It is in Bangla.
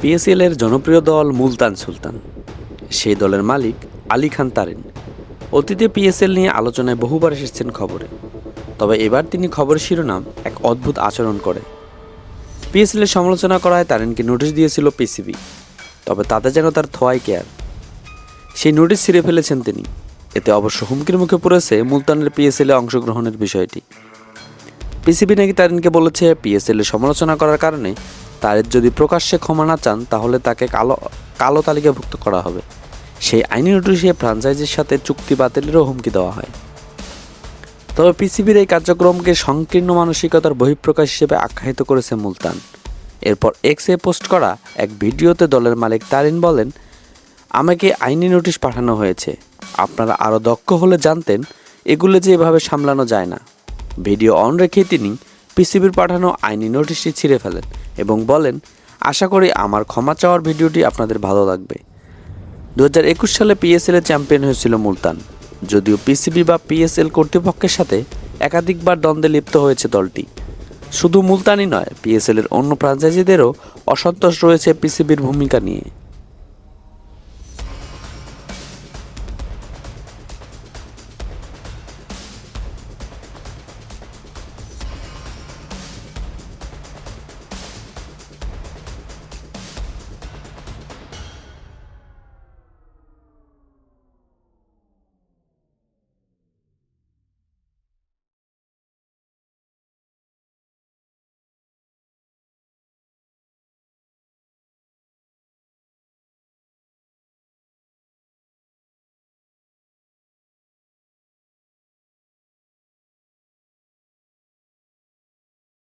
পিএসএল এর জনপ্রিয় দল মুলতান সুলতান। সেই দলের মালিক আলী খান তারিন। অতীতে পিএসএল নিয়ে আলোচনায় বহুবার এসেছেন খবরে। তবে এবার তিনি খবরের শিরোনাম এক অদ্ভুত আচরণ করে। পিএসএল এর সমালোচনা করায় তারিনকে নোটিশ দিয়েছিল পিসিবি তবে তাতে যেন তার থোয়াই কেয়ার। সেই নোটিশ ছিঁড়ে ফেলেছেন তিনি। এতে অবশ্য হুমকির মুখে পড়েছে মুলতানের পিএসএল এ অংশগ্রহণের বিষয়টি। পিসিবি নাকি তারিনকে বলেছে পিএসএল সমালোচনা করার কারণে তারের যদি প্রকাশ্যে ক্ষমা না চান, তাহলে তাকে কালো কালো তালিকাভুক্ত করা হবে। সেই আইনি নোটিশে ফ্রাঞ্চাইজির সাথে চুক্তি বাতিলেরও হুমকি দেওয়া হয়। তবে পিসিবির এই কার্যক্রমকে সংকীর্ণ মানসিকতার বহিঃপ্রকাশ হিসেবে আখ্যায়িত করেছে মুলতান। এরপর এক্সে পোস্ট করা এক ভিডিওতে দলের মালিক তারিন বলেন, আমাকে আইনি নোটিশ পাঠানো হয়েছে। আপনারা আরও দক্ষ হলে জানতেন, এগুলো যে এভাবে সামলানো যায় না। ভিডিও অন রেখেই তিনি পিসিবির পাঠানো আইনি নোটিশটি ছিঁড়ে ফেলেন এবং বলেন, আশা করি আমার ক্ষমা চাওয়ার ভিডিওটি আপনাদের ভালো লাগবে। দু হাজার একুশ সালে পিএসএল চ্যাম্পিয়ন হয়েছিল মুলতান। যদিও পিসিবি বা পিএসএল কর্তৃপক্ষের সাথে একাধিকবার দ্বন্দ্বে লিপ্ত হয়েছে দলটি। শুধু মুলতানই নয়, পিএসএল এর অন্য ফ্রাঞ্চাইজিদেরও অসন্তোষ রয়েছে পিসিবির ভূমিকা নিয়ে।